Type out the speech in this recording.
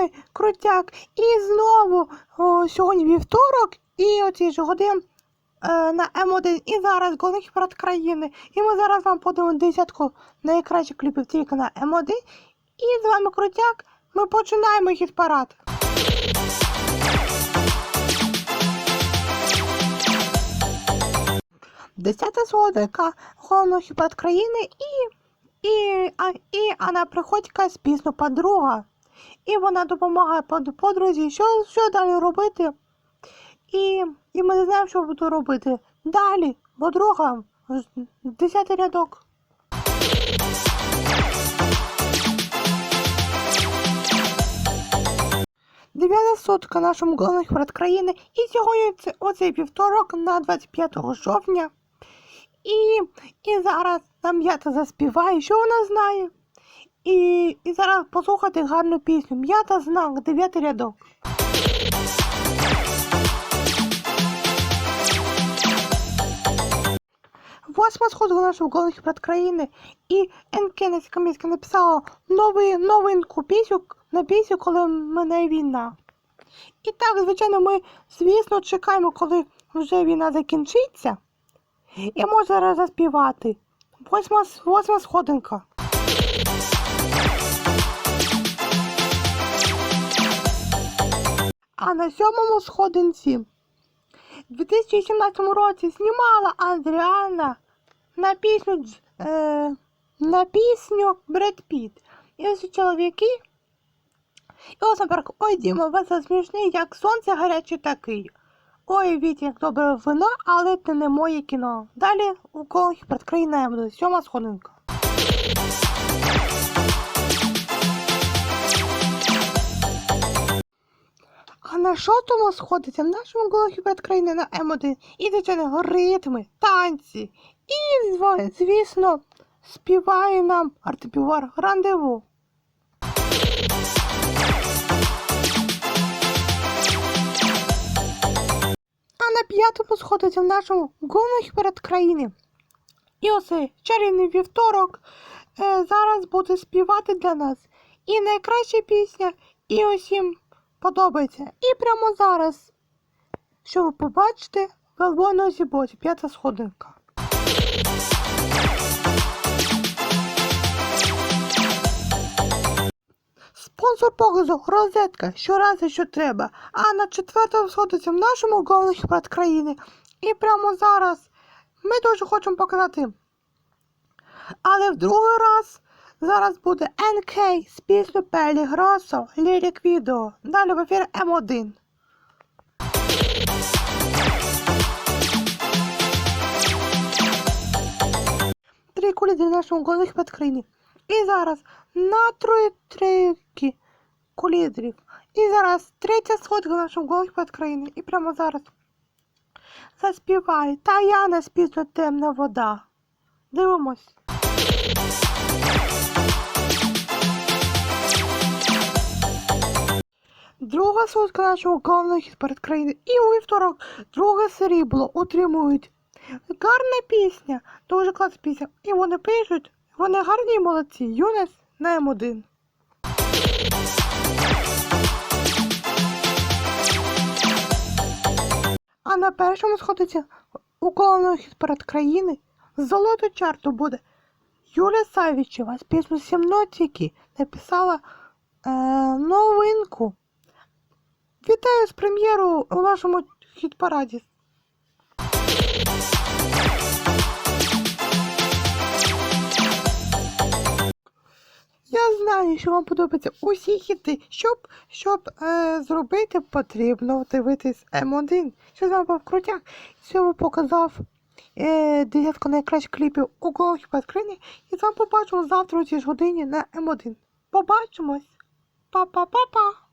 вами Крутяк. І знову о, сьогодні вівторок і оці ж годин е, на М1 і зараз головних парад країни. І ми зараз вам подаємо десятку найкращих кліпів тільки на М1. І з вами Крутяк. Ми починаємо хіт парад. Десята сходинка головного хіт країни і і, а, і Анна Приходька з пісню подруга. І вона допомагає подрузі, що, що далі робити. І, і ми не знаємо, що буду робити. Далі, подруга, десятий рядок. Дев'ята сотка нашому головних перед країни. І сьогодні це оцей вівторок на 25 жовтня. І, і зараз нам м'ята заспіває, що вона знає. І, і зараз послухати гарну пісню. М'ята знак, дев'ятий рядок. Восьма сходила нашого головних перед країни. І Енкенець Камінська написала новий, новинку пісню на пісню, коли мене війна. І так, звичайно, ми, звісно, чекаємо, коли вже війна закінчиться. І можна зараз заспівати. Восьма, восьма сходинка. А на сьомому сходинці в 2017 році знімала Андріана на пісню е, на пісню Бред Піт. І ось чоловіки. І ось, наприклад, ой, Діма, ви це смішний, як сонце гаряче такий. Ой, Вітя, як добре вино, але це не моє кіно. Далі у колах перед країною буде сьома сходинка. На шостому сходиться в нашому колахі перед країною на М1 і звичайно ритми, танці. І, звісно, співає нам артипівар рандеву. А на п'ятому сходиться в нашому головних перед країни. І оце чарівний вівторок е, зараз буде співати для нас. І найкраща пісня, і усім подобається. І прямо зараз, що ви побачите, Велбоно Зіботі, п'ята сходинка. Спонсор показу розетка, щоразу, що треба. А на четвертому сходиться в нашому головних брат країни. І прямо зараз ми дуже хочемо показати. Але в другий раз зараз буде НК з пісню Пелі Гросо, лірик відео. Далі в ефір М1. Три кулі для нашого головних країни. І зараз на три треки колідрів. І зараз третя сходка нашого голих під країни. І прямо зараз заспіває Таяна з пісню Темна вода. Дивимось. Друга сходка нашого головного хіт перед країни. І у вівторок друге срібло отримують. Гарна пісня, дуже класна пісня. І вони пишуть, вони гарні і молодці. Юнес на М1. А на першому сходиться у головного хіт перед країни золото чарту буде Юля Савічева з пісню «Сімнотики» написала е, новинку. Вітаю з прем'єру у вашому хіт-параді. Я знаю, що вам подобаються усі хіти. Щоб, щоб е, зробити, потрібно дивитись М1. Що з вами був крутяк. Сьогодні показав е, десятку найкращих кліпів у голові підкрині. І з вами побачимо завтра у цій ж годині на М1. Побачимось. Па-па-па-па.